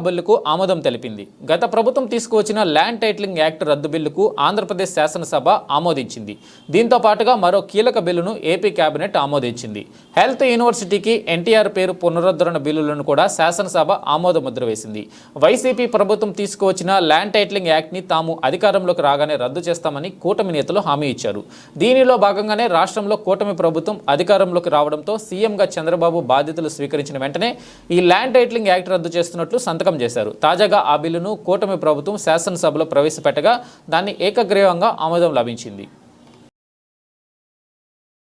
బిల్లుకు ఆమోదం తెలిపింది. గత ప్రభుత్వం తీసుకువచ్చిన ల్యాండ్ టైటిలింగ్ యాక్ట్ రద్దు బిల్లుకు ఆంధ్రప్రదేశ్ శాసనసభ ఆమోదించింది. దీంతో పాటుగా మరో కీలక బిల్లును ఏపీ కేబినెట్ ఆమోదించింది. హెల్త్ యూనివర్సిటీకి ఎన్టీఆర్ పేరు పునరుద్ధరణ బిల్లులను కూడా శాసనసభ ఆమోద ముద్ర వేసింది. వైసీపీ ప్రభుత్వం తీసుకువచ్చిన ల్యాండ్ టైటిలింగ్ యాక్ట్ని తాము అధికారంలోకి రాగానే రద్దు చేస్తామని కూటమి నేతలు హామీ ఇచ్చారు. దీనిలో భాగంగానే రాష్ట్రంలో కూటమి ప్రభుత్వం అధికారంలోకి రావడంతో సీఎంగా చంద్రబాబు బాధ్యతలు స్వీకరించిన వెంటనే ఈ ల్యాండ్ టైటిలింగ్ యాక్ట్ రద్దు చేస్తున్నట్లు సంతకం చేశారు. తాజాగా ఆ బిల్లును కూటమి ప్రభుత్వం శాసనసభలో ప్రవేశపెట్టగా దాన్ని ఏకగ్రీవంగా ఆమోదం లభించింది.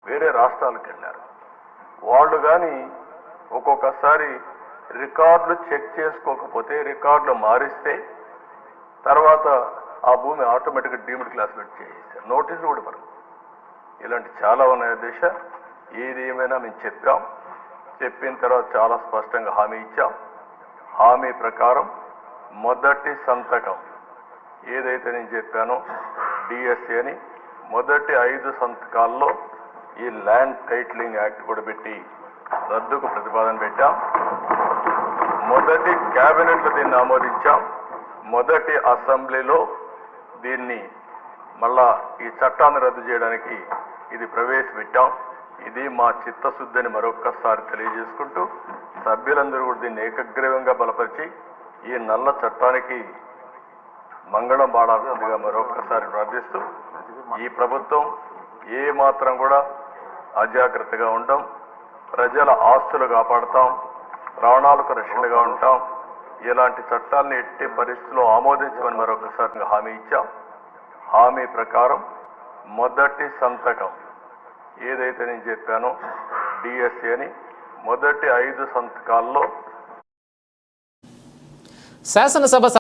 వేరే రాష్ట్రాలకు వెళ్ళారు. వాళ్ళు కానీ ఒక్కొక్కసారి రికార్డులు చెక్ చేసుకోకపోతే రికార్డులు మారిస్తే తర్వాత ఆ భూమి ఆటోమేటిక్గా డీమ్డ్ క్లాస్మేట్ చేసేసారు నోటీసులు కూడా మనం ఇలాంటి చాలా ఉన్నాయి దేశ. ఏది ఏమైనా మేము చెప్పాం. చెప్పిన తర్వాత చాలా స్పష్టంగా హామీ ఇచ్చాం. హామీ ప్రకారం మొదటి సంతకం. ఏదైతే నేను చెప్పానో డిఎస్సి అని మొదటి ఐదు సంతకాల్లో ఈ ల్యాండ్ టైటిలింగ్ యాక్ట్ కూడా పెట్టి రద్దుకు ప్రతిపాదన పెట్టాం. మొదటి క్యాబినెట్లో దీన్ని ఆమోదించాం. మొదటి అసెంబ్లీలో దీన్ని మళ్ళా ఈ చట్టాన్ని రద్దు చేయడానికి ఇది ప్రవేశపెట్టాం. ఇది మా చిత్తశుద్ధిని మరొక్కసారి తెలియజేసుకుంటూ సభ్యులందరూ కూడా దీన్ని ఏకగ్రీవంగా బలపరిచి ఈ నల్ల చట్టానికి మంగళం పాడాల్సిందిగా మరొక్కసారి ప్రార్థిస్తూ ఈ ప్రభుత్వం ఏ మాత్రం కూడా అజాగ్రత్తగా ఉండం ప్రజల ఆస్తులు కాపాడుతాం ప్రాణాలకు రక్షణగా ఉంటాం ఇలాంటి చట్టాలను ఎట్టి పరిస్థితుల్లో ఆమోదించమని మరొకసారి హామీ ఇచ్చాం. హామీ ప్రకారం మొదటి సంతకం ఏదైతే నేను చెప్పానో డిఎస్సి అని మొదటి ఐదు సంతకాల్లో శాసనసభ